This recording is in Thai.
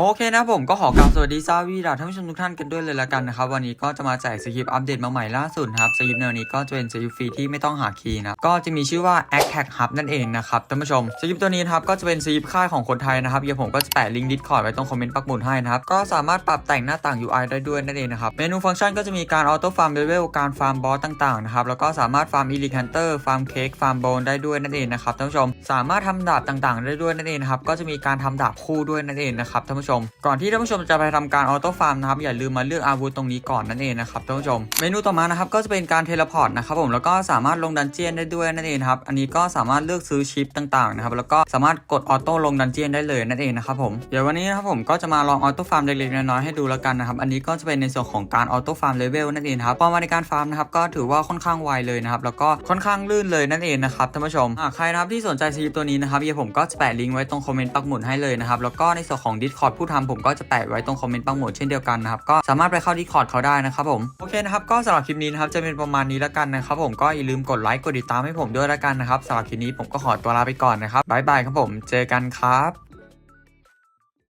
โอเคนะผมก็ขอกล่าวสวัสดีซาวีดาท่านผู้ชมทุกท่านกันด้วยเลยละกันนะครับ วันนี้ก็จะมาแจกสคริปอัปเดตมาใหม่ล่าสุดครับสคริปต์แนวนี้ก็จะเป็นสคริปฟรีที่ไม่ต้องหาคีย์นะก็จะมีชื่อว่า a c t a g Hub นั่นเองนะครับท่านผู้ชมสคริปตัวนี้ครับก็จะเป็นสคริปค่ายของคนไทยนะครับเดี๋ยวผมก็จะแปะลิงก์ดิสคอร์ดไว้ตรงคอมเมนต์ปักหมุดให้นะครับก็สามารถปรับแต่งหน้าต่าง UI ได้ด้วยนั่นเองนะครับเมนูฟังก์ชันก็จะมีการออโต้ฟาร์มเลเวลการฟาร์มบอสต่างๆนะครับแล้วก็สามารถฟาร์มอีลิคันเตอร์ฟาร์มเค้กฟาร์มโบนได้ด้วยนั่นเองนะครับท่านผู้ชมสามารถทำดาบต่างๆ ได้ด้วยนั่นเองนะครับก็จะมีการทำดาบคู่ด้วยนั่นเองนะครับท่านผู้ชมก่อนที่ท่านผู้ชมจะไปทำการออโต้ฟาร์มนะครับอย่าลืมมาเลือกอาวุธตรงนี้ก่อนนั่นเองนะครับท่านผู้ชม เมนูต่อมานะครับก็จะเป็นการเทเลพอร์ตนะครับผมแล้วก็สามารถลงดันเจียนได้ด้วยนั่นเองครับอันนี้ก็สามารถเลือกซื้อชิปต่างๆนะครับแล้วก็สามารถกดออโต้ลงดันเจียนได้เลยนั่นเองนะครับผมเดี๋ยววันนี้นะครับผมก็จะมาลองออโต้ฟาร์มเล็กๆน้อยๆให้ดูแล้วกันนะครับอันนี้ก็จะเป็นในส่วนของการออโต้ฟาร์มเลเวลนั่นเองครับพอมาในการฟาร์มนะครับก็ถือว่าค่อนข้างไวเลยนะครับแล้วก็ค่อนข้างลื่นเลยนั่นเองนะครับท่านผู้ชมใครนะครับที่สนใจสลิปตัวนี้นะครับเดี๋ยวผมก็จะแปะลิงก์ไว้ตรงคอมเมนต์ปักหมุดให้เลยนะครับแล้วก็ในส่วนของ Discord ผู้ทำผมก็จะแปะไว้ตรงคอมเมนต์ปังหมดเช่นเดียวกันนะครับก็สามารถไปเข้าดีคอร์ดเขาได้นะครับผมโอเคนะครับก็สำหรับคลิปนี้นะครับจะเป็นประมาณนี้แล้วกันนะครับผมก็อย่าลืมกดไลค์กดติดตามให้ผมด้วยแล้วกันนะครับสำหรับคลิปนี้ผมก็ขอตัวลาไปก่อนนะครับบ๊ายบายครับผม เจอกันครับ